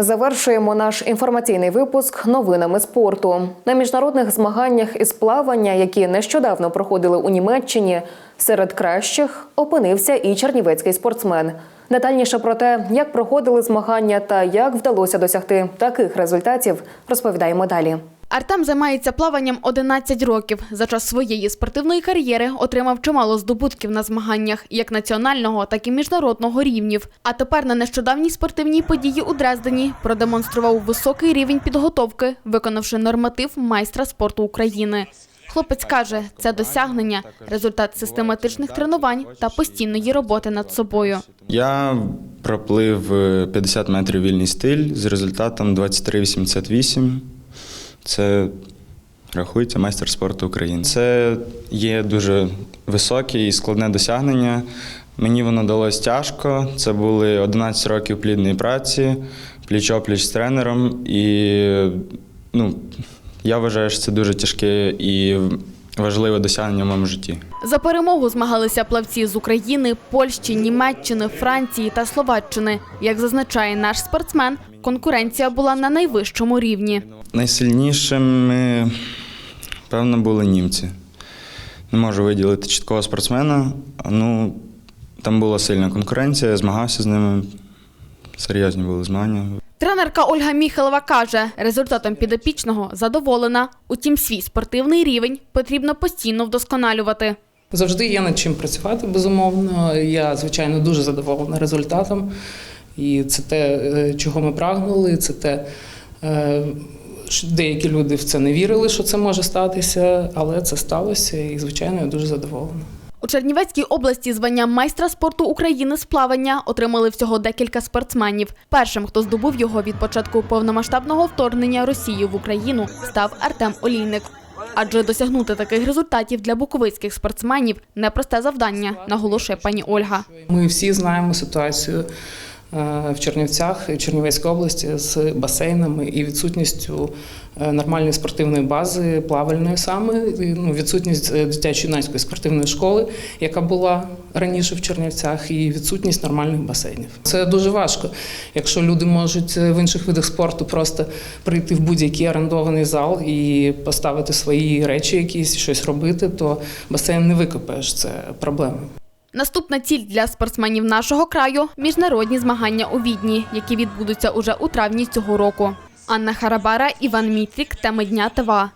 Завершуємо наш інформаційний випуск новинами спорту. На міжнародних змаганнях із плавання, які нещодавно проходили у Німеччині, серед кращих опинився і чернівецький спортсмен. Детальніше про те, як проходили змагання та як вдалося досягти таких результатів, розповідаємо далі. Артем займається плаванням 11 років. За час своєї спортивної кар'єри отримав чимало здобутків на змаганнях як національного, так і міжнародного рівнів. А тепер на нещодавній спортивній події у Дрездені продемонстрував високий рівень підготовки, виконавши норматив майстра спорту України. Хлопець каже, це досягнення, результат систематичних тренувань та постійної роботи над собою. Я проплив е, 50 метрів вільний стиль з результатом 23,88. Це рахується майстер спорту України. Це є дуже високе і складне досягнення. Мені воно далось тяжко. Це були 11 років плідної праці, пліч-опліч з тренером. І ну, я вважаю, що це дуже тяжке і важливе досягнення в моєму житті. За перемогу змагалися плавці з України, Польщі, Німеччини, Франції та Словаччини. Як зазначає наш спортсмен, конкуренція була на найвищому рівні. Найсильнішими, певно, були німці. Не можу виділити чіткого спортсмена. Ну, там була сильна конкуренція, я змагався з ними. Серйозні були змагання. Тренерка Ольга Міхалова каже, результатом підопічного задоволена. Утім, свій спортивний рівень потрібно постійно вдосконалювати. Завжди є над чим працювати, безумовно. Я, звичайно, дуже задоволена результатом. І це те, е, чого ми прагнули, це те, е, деякі люди в це не вірили, що це може статися, але це сталося, і, звичайно, я дуже задоволена. У Чернівецькій області звання майстра спорту України з плавання отримали всього декілька спортсменів. Першим, хто здобув його від початку повномасштабного вторгнення Росії в Україну, став Артем Олійник. Адже досягнути таких результатів для буковицьких спортсменів непросте завдання, наголошує пані Ольга. Ми всі знаємо ситуацію в Чернівцях, і області з басейнами і відсутністю е, нормальної спортивної бази, плавальної саме, ну, відсутність е, дитячо-юнацької спортивної школи, яка була раніше в Чернівцях, і відсутність нормальних басейнів. Це дуже важко, якщо люди можуть е, в інших видах спорту просто прийти в будь-який орендований зал і поставити свої речі, якісь щось робити, то басейн не викопаєш. Це проблема. Наступна ціль для спортсменів нашого краю міжнародні змагання у Відні, які відбудуться уже у травні цього року. Анна Харабара, Іван Мітрік, теми дня ТВА.